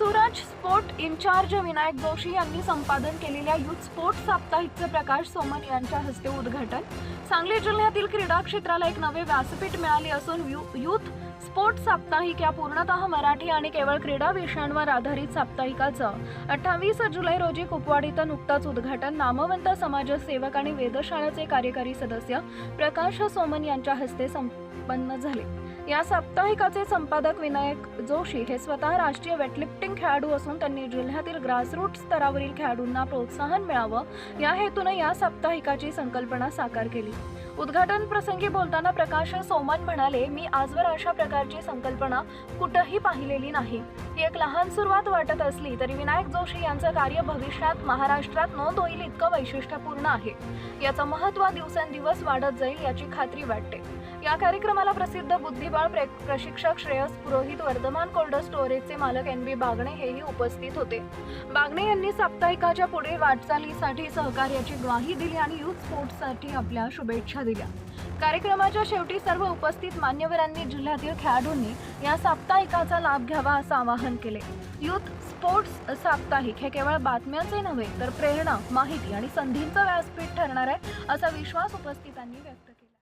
Suraj sport in charge Vinayak Joshi यांनी संपादन केलेल्या यूथ स्पोर्ट साप्ताहिकचे प्रकाश सोमन यांच्या हस्ते उद्घाटन. सांगली जिल्ह्यातील क्रीडा क्षेत्राला एक नवे व्यासपीठ मिळाले असून यूथ स्पोर्ट साप्ताहिक या पूर्णतः मराठी आणि केवळ क्रीडा विषयांवर आधारित साप्ताहिकाचं. अठ्ठावीस जुलै रोजी कुपवाड इथं नुकताच उद्घाटन. नामवंत समाजसेवक आणि वेधशाळेचे कार्यकारी सदस्य प्रकाश सोमन यांच्या हस्ते संपन्न झाले. या साप्ताहिकाचे संपादक विनायक जोशी हे स्वतः राष्ट्रीय वेटलिफ्टिंग खेळाडू असून त्यांनी जिल्ह्यातील ग्रासरूट स्तरावरील खेळाडूंना प्रोत्साहन मिळावं या हेतूने या साप्ताहिकाची संकल्पना साकार केली. उद्घाटन प्रसंगी बोलताना प्रकाश सोमन म्हणाले मी आजवर अशा प्रकारची संकल्पना कुठंही पाहिलेली नाही. ही एक लहान सुरुवात वाटत असली तरी विनायक जोशी यांचं कार्य भविष्यात महाराष्ट्रात नोंद होईल इतकं वैशिष्ट्यपूर्ण आहे. याचं महत्त्व दिवसेंदिवस वाढत जाईल याची खात्री वाटते. या कार्यक्रमाला प्रसिद्ध बुद्धिबळ प्रे- प्रशिक्षक श्रेयस पुरोहित वर्धमान कोल्ड स्टोरेजचे मालक एन बी बागणे हेही उपस्थित होते. बागणे यांनी साप्ताहिकाच्या पुढील वाटचालीसाठी सहकार्याची ग्वाही दिली आणि युथ स्पोर्ट्ससाठी आपल्या शुभेच्छा दिल्या. कार्यक्रमाच्या शेवटी सर्व उपस्थित मान्यवरांनी जिल्ह्यातील खेळाडूंनी या साप्ताहिकाचा लाभ घ्यावा असं आवाहन केले. युथ स्पोर्ट्स साप्ताहिक हे केवळ बातम्यांचे नव्हे तर प्रेरणा माहिती आणि संधींचं व्यासपीठ ठरणार आहे असा विश्वास उपस्थितांनी व्यक्त केला.